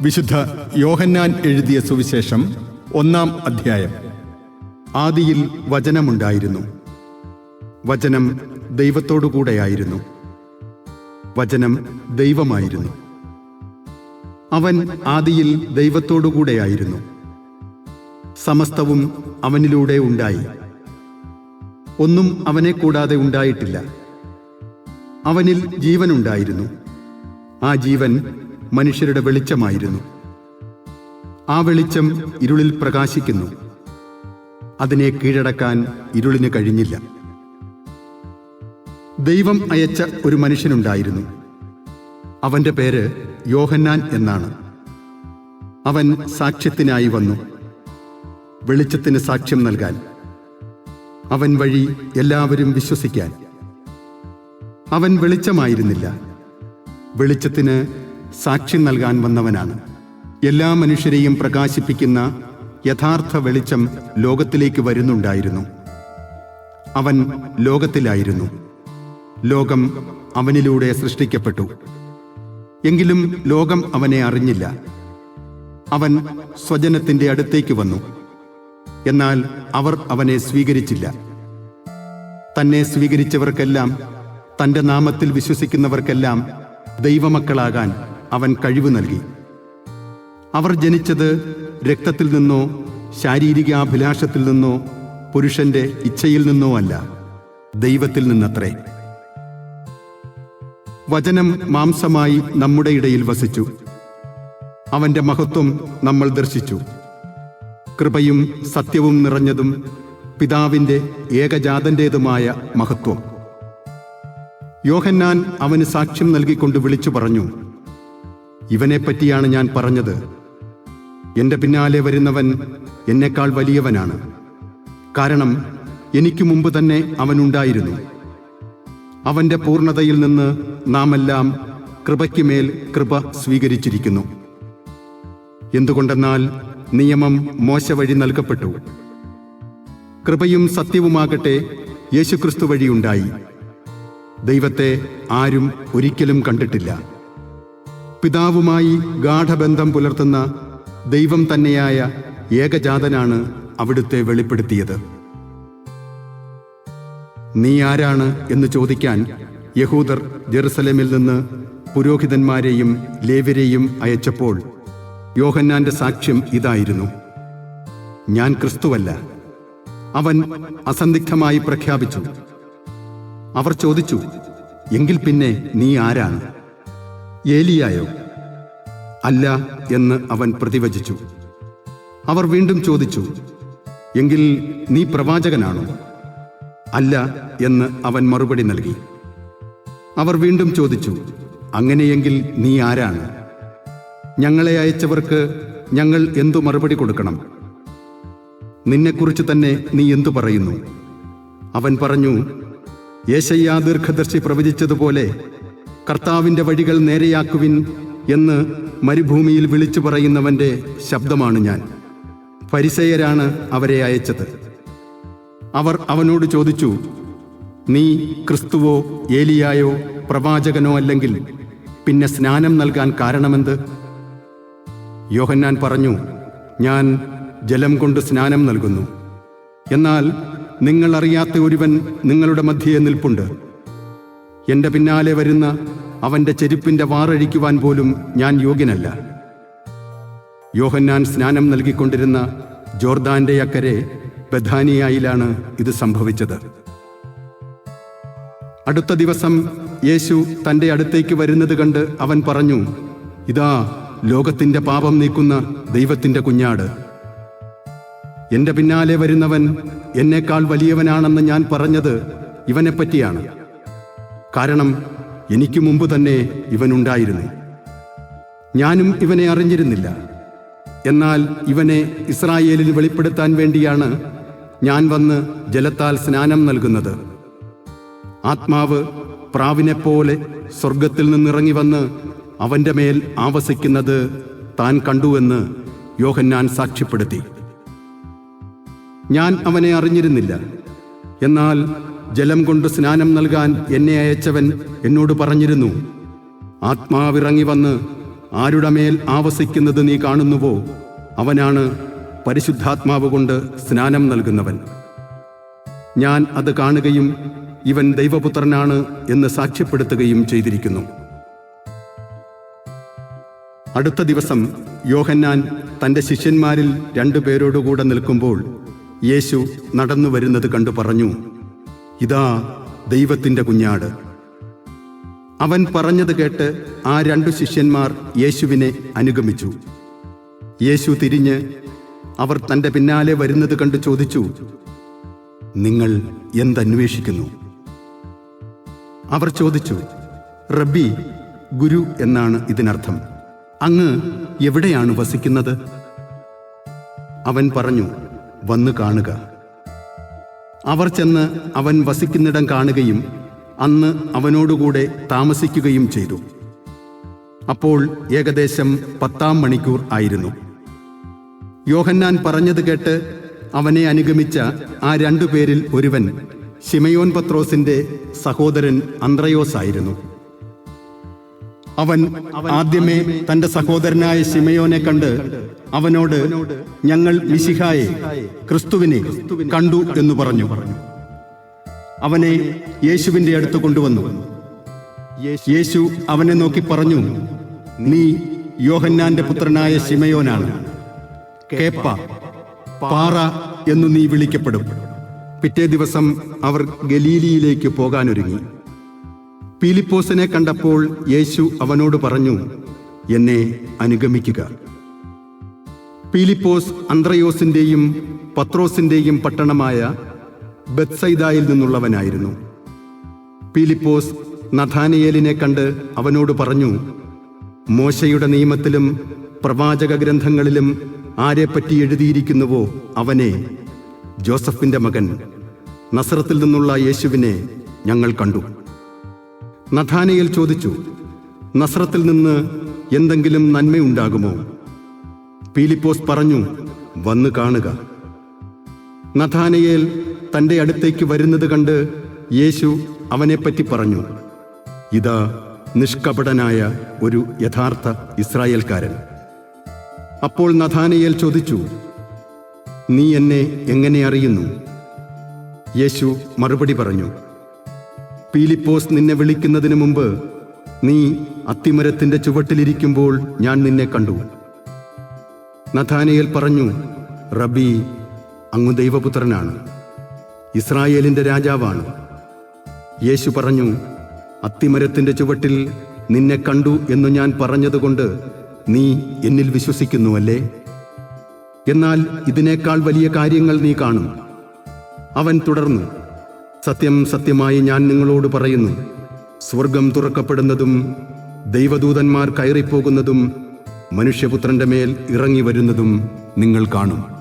വിശുദ്ധ യോഹന്നാൻ എഴുതിയ സുവിശേഷം ഒന്നാം അധ്യായം. ആദിയിൽ വചനമുണ്ടായിരുന്നു. വചനം ദൈവത്തോടുകൂടെയായിരുന്നു. വചനം ദൈവമായിരുന്നു. അവൻ ആദിയിൽ ദൈവത്തോടുകൂടെയായിരുന്നു. സമസ്തവും അവനിലൂടെ ഉണ്ടായി. ഒന്നും അവനെ കൂടാതെ ഉണ്ടായിട്ടില്ല. അവനിൽ ജീവനുണ്ടായിരുന്നു. ആ ജീവൻ മനുഷ്യരുടെ വെളിച്ചമായിരുന്നു. ആ വെളിച്ചം ഇരുളിൽ പ്രകാശിക്കുന്നു. അതിനെ കീഴടക്കാൻ ഇരുളിന് കഴിഞ്ഞില്ല. ദൈവം അയച്ച ഒരു മനുഷ്യനുണ്ടായിരുന്നു. അവന്റെ പേര് യോഹന്നാൻ എന്നാണ്. അവൻ സാക്ഷ്യത്തിനായി വന്നു. വെളിച്ചത്തിന് സാക്ഷ്യം നൽകാൻ. അവൻ വഴി എല്ലാവരും വിശ്വസിക്കാൻ. അവൻ വെളിച്ചമായിരുന്നില്ല. വെളിച്ചത്തിന് സാക്ഷ്യം നൽകാൻ വന്നവനാണ്. എല്ലാ മനുഷ്യരെയും പ്രകാശിപ്പിക്കുന്ന യഥാർത്ഥ വെളിച്ചം ലോകത്തിലേക്ക് വരുന്നുണ്ടായിരുന്നു. അവൻ ലോകത്തിലായിരുന്നു. ലോകം അവനിലൂടെ സൃഷ്ടിക്കപ്പെട്ടു. എങ്കിലും ലോകം അവനെ അറിഞ്ഞില്ല. അവൻ സ്വജനത്തിന്റെ അടുത്തേക്ക് വന്നു. എന്നാൽ അവർ അവനെ സ്വീകരിച്ചില്ല. തന്നെ സ്വീകരിച്ചവർക്കെല്ലാം തന്റെ നാമത്തിൽ വിശ്വസിക്കുന്നവർക്കെല്ലാം ദൈവമക്കളാകാൻ അവൻ കഴിവ് നൽകി. അവർ ജനിച്ചത് രക്തത്തിൽ നിന്നോ ശാരീരികാഭിലാഷത്തിൽ നിന്നോ പുരുഷന്റെ ഇച്ഛയിൽ നിന്നോ അല്ല ദൈവത്തിൽ നിന്നത്രേ. വചനം മാംസമായി നമ്മുടെ ഇടയിൽ വസിച്ചു. അവന്റെ മഹത്വം നമ്മൾ ദർശിച്ചു. കൃപയും സത്യവും നിറഞ്ഞതും പിതാവിന്റെ ഏകജാതന്റേതുമായ മഹത്വം. യോഹന്നാൻ അവന് സാക്ഷ്യം നൽകിക്കൊണ്ട് വിളിച്ചു പറഞ്ഞു ഇവനെപ്പറ്റിയാണ് ഞാൻ പറഞ്ഞത്. എന്റെ പിന്നാലെ വരുന്നവൻ എന്നെക്കാൾ വലിയവനാണ്. കാരണം എനിക്ക് മുമ്പ് തന്നെ അവനുണ്ടായിരുന്നു. അവന്റെ പൂർണതയിൽ നിന്ന് നാം എല്ലാം കൃപയ്ക്കുമേൽ കൃപ സ്വീകരിച്ചിരിക്കുന്നു. എന്തുകൊണ്ടെന്നാൽ നിയമം മോശ വഴി നൽകപ്പെട്ടു. കൃപയും സത്യവുമാകട്ടെ യേശുക്രിസ്തു വഴിയുണ്ടായി. ദൈവത്തെ ആരും ഒരിക്കലും കണ്ടിട്ടില്ല. പിതാവുമായി ഗാഠബന്ധം പുലർത്തുന്ന ദൈവം തന്നെയായ ഏകജാതനാണ് അവിടുത്തെ വെളിപ്പെടുത്തിയത്. നീ ആരാണ് എന്ന് ചോദിക്കാൻ യഹൂദർ ജെറുസലേമിൽ നിന്ന് പുരോഹിതന്മാരെയും ലേവരെയും അയച്ചപ്പോൾ യോഹന്നാന്റെ സാക്ഷ്യം ഇതായിരുന്നു. ഞാൻ ക്രിസ്തുവല്ല. അവൻ അസന്ദിഗ്ധമായി പ്രഖ്യാപിച്ചു. അവർ ചോദിച്ചു എങ്കിൽ പിന്നെ നീ ആരാണ്? ഏലിയായോ? അല്ല എന്ന് അവൻ പ്രതിവചിച്ചു. അവർ വീണ്ടും ചോദിച്ചു എങ്കിൽ നീ പ്രവാചകനാണോ? അല്ല എന്ന് അവൻ മറുപടി നൽകി. അവർ വീണ്ടും ചോദിച്ചു അങ്ങനെയെങ്കിൽ നീ ആരാണ്? ഞങ്ങളെ അയച്ചവർക്ക് ഞങ്ങൾ എന്തു മറുപടി കൊടുക്കണം? നിന്നെക്കുറിച്ച് തന്നെ നീ എന്തു പറയുന്നു? അവൻ പറഞ്ഞു യേശയ്യാ ദീർഘദർശി പ്രവചിച്ചതുപോലെ കർത്താവിന്റെ വഴികൾ നേരെയാക്കുവിൻ എന്ന് മരുഭൂമിയിൽ വിളിച്ചു പറയുന്നവന്റെ ശബ്ദമാണ് ഞാൻ. പരിസയരാണ് അവരെ അയച്ചത്. അവർ അവനോട് ചോദിച്ചു നീ ക്രിസ്തുവോ ഏലിയായോ പ്രവാചകനോ അല്ലെങ്കിൽ പിന്നെ സ്നാനം നൽകാൻ കാരണമെന്ത്? യോഹന്നാൻ പറഞ്ഞു ഞാൻ ജലം കൊണ്ട് സ്നാനം നൽകുന്നു. എന്നാൽ നിങ്ങൾ അറിയാത്ത ഒരുവൻ നിങ്ങളുടെ മധ്യയെ നിൽപ്പുണ്ട്. എന്റെ പിന്നാലെ വരുന്ന അവന്റെ ചെരുപ്പിന്റെ വാറഴിക്കുവാൻ പോലും ഞാൻ യോഗ്യനല്ല. യോഹന്നാൻ സ്നാനം നൽകിക്കൊണ്ടിരുന്ന ജോർദാന്റെ അക്കരെ ബഥാനിയായിലാണ് ഇത് സംഭവിച്ചത്. അടുത്ത ദിവസം യേശു തന്റെ അടുത്തേക്ക് വരുന്നത് കണ്ട് അവൻ പറഞ്ഞു ഇതാ ലോകത്തിന്റെ പാപം നീക്കുന്ന ദൈവത്തിന്റെ കുഞ്ഞാട്. എന്റെ പിന്നാലെ വരുന്നവൻ എന്നേക്കാൾ വലിയവനാണെന്ന് ഞാൻ പറഞ്ഞത് ഇവനെപ്പറ്റിയാണ്. കാരണം എനിക്ക് മുമ്പ് തന്നെ ഇവനുണ്ടായിരുന്നു. ഞാനും ഇവനെ അറിഞ്ഞിരുന്നില്ല. എന്നാൽ ഇവനെ ഇസ്രായേലിൽ വെളിപ്പെടുത്താൻ വേണ്ടിയാണ് ഞാൻ വന്ന് ജലത്താൽ സ്നാനം നൽകുന്നത്. ആത്മാവ് പ്രാവിനെപ്പോലെ സ്വർഗത്തിൽ നിന്നിറങ്ങി വന്ന് അവന്റെ മേൽ ആവസിക്കുന്നത് താൻ കണ്ടുവെന്ന് യോഹന്നാൻ സാക്ഷ്യപ്പെടുത്തി. ഞാൻ അവനെ അറിഞ്ഞിരുന്നില്ല. എന്നാൽ ജലം കൊണ്ട് സ്നാനം നൽകാൻ എന്നെ അയച്ചവൻ എന്നോട് പറഞ്ഞിരുന്നു. ആത്മാവിറങ്ങി വന്ന് ആരുടെ മേൽ ആവസിക്കുന്നത് നീ കാണുന്നുവോ? അവനാണ് പരിശുദ്ധാത്മാവ് കൊണ്ട് സ്നാനം നൽകുന്നവൻ. ഞാൻ അത് കാണുകയും ഇവൻ ദൈവപുത്രനാണ് എന്ന് സാക്ഷ്യപ്പെടുത്തുകയും ചെയ്തിരിക്കുന്നു. അടുത്ത ദിവസം യോഹന്നാൻ തന്റെ ശിഷ്യന്മാരിൽ രണ്ടു രണ്ടുപേരോടുകൂടെ നിൽക്കുമ്പോൾ യേശു നടന്നു വരുന്നത് കണ്ടു പറഞ്ഞു ഇതാ ദൈവത്തിന്റെ കുഞ്ഞാട്. അവൻ പറഞ്ഞത് കേട്ട് ആ രണ്ടു ശിഷ്യന്മാർ യേശുവിനെ അനുഗമിച്ചു. യേശു തിരിഞ്ഞ് അവർ തന്റെ പിന്നാലെ വരുന്നത് കണ്ട് ചോദിച്ചു നിങ്ങൾ എന്തന്വേഷിക്കുന്നു? അവർ ചോദിച്ചു റബ്ബി ഗുരു എന്നാണ് ഇതിനർത്ഥം. അങ്ങ് എവിടെയാണ് വസിക്കുന്നത്? അവൻ പറഞ്ഞു വന്നു കാണുക. അവർ ചെന്ന് അവൻ വസിക്കുന്നിടം കാണുകയും അന്ന് അവനോടുകൂടെ താമസിക്കുകയും ചെയ്തു. അപ്പോൾ ഏകദേശം പത്താം മണിക്കൂർ ആയിരുന്നു. യോഹന്നാൻ പറഞ്ഞത് കേട്ട് അവനെ അനുഗമിച്ച ആ രണ്ടുപേരിൽ ഒരുവൻ ശിമയോൻ പത്രോസിന്റെ സഹോദരൻ അന്ത്രയോസ് ആയിരുന്നു അവൻ ആദ്യമേ തന്റെ സഹോദരനായ ശിമയോനെ കണ്ട് അവനോട് ഞങ്ങൾ മിശിഹായെ ക്രിസ്തുവിനെ കണ്ടു എന്ന് പറഞ്ഞു. അവനെ യേശുവിന്റെ അടുത്ത് കൊണ്ടുവന്നു. യേശു അവനെ നോക്കി പറഞ്ഞു നീ യോഹന്നാന്റെ പുത്രനായ ശിമയോനാണ്. കേപ്പ പാറ എന്നു നീ വിളിക്കപ്പെടും. പിറ്റേ ദിവസം അവർ ഗലീലിയിലേക്ക് പോകാനൊരുങ്ങി. പീലിപ്പോസിനെ കണ്ടപ്പോൾ യേശു അവനോട് പറഞ്ഞു എന്നെ അനുഗമിക്കുക. പീലിപ്പോസ് അന്ത്രയോസിന്റെയും പത്രോസിന്റെയും പട്ടണമായ ബത്സൈദായിൽ നിന്നുള്ളവനായിരുന്നു. പീലിപ്പോസ് നഥാനിയേലിനെ കണ്ട് അവനോട് പറഞ്ഞു മോശയുടെ നിയമത്തിലും പ്രവാചക ഗ്രന്ഥങ്ങളിലും ആരെപ്പറ്റി എഴുതിയിരിക്കുന്നുവോ അവനെ? ജോസഫിന്റെ മകൻ. നസ്രത്തിൽ നിന്നുള്ള യേശുവിനെ ഞങ്ങൾ കണ്ടു. നഥാനയേൽ ചോദിച്ചു നസ്രത്തിൽ നിന്ന് എന്തെങ്കിലും നന്മയുണ്ടാകുമോ? പീലിപ്പോസ് പറഞ്ഞു വന്ന് കാണുക. നഥാനയേൽ തന്റെ അടുത്തേക്ക് വരുന്നത് കണ്ട് യേശു അവനെപ്പറ്റി പറഞ്ഞു ഇതാ നിഷ്കപടനായ ഒരു യഥാർത്ഥ ഇസ്രായേൽക്കാരൻ. അപ്പോൾ നഥാനയേൽ ചോദിച്ചു നീ എന്നെ എങ്ങനെ അറിയുന്നു? യേശു മറുപടി പറഞ്ഞു പീലിപ്പോസ് നിന്നെ വിളിക്കുന്നതിന് മുമ്പ് നീ അത്തിമരത്തിന്റെ ചുവട്ടിലിരിക്കുമ്പോൾ ഞാൻ നിന്നെ കണ്ടു. നഥാനയിൽ പറഞ്ഞു റബി അങ്ങു ദൈവപുത്രനാണ്. ഇസ്രായേലിന്റെ രാജാവാണ്. യേശു പറഞ്ഞു അത്തിമരത്തിന്റെ ചുവട്ടിൽ നിന്നെ കണ്ടു എന്ന് ഞാൻ പറഞ്ഞതുകൊണ്ട് നീ എന്നിൽ വിശ്വസിക്കുന്നുവല്ലേ എന്നാൽ ഇതിനേക്കാൾ വലിയ കാര്യങ്ങൾ നീ കാണും. അവൻ തുടർന്നു സത്യം സത്യമായി ഞാൻ നിങ്ങളോട് പറയുന്നു. സ്വർഗം തുറക്കപ്പെടുന്നതും ദൈവദൂതന്മാർ കയറിപ്പോകുന്നതും മനുഷ്യപുത്രന്റെ മേൽ ഇറങ്ങി വരുന്നതും നിങ്ങൾ കാണും.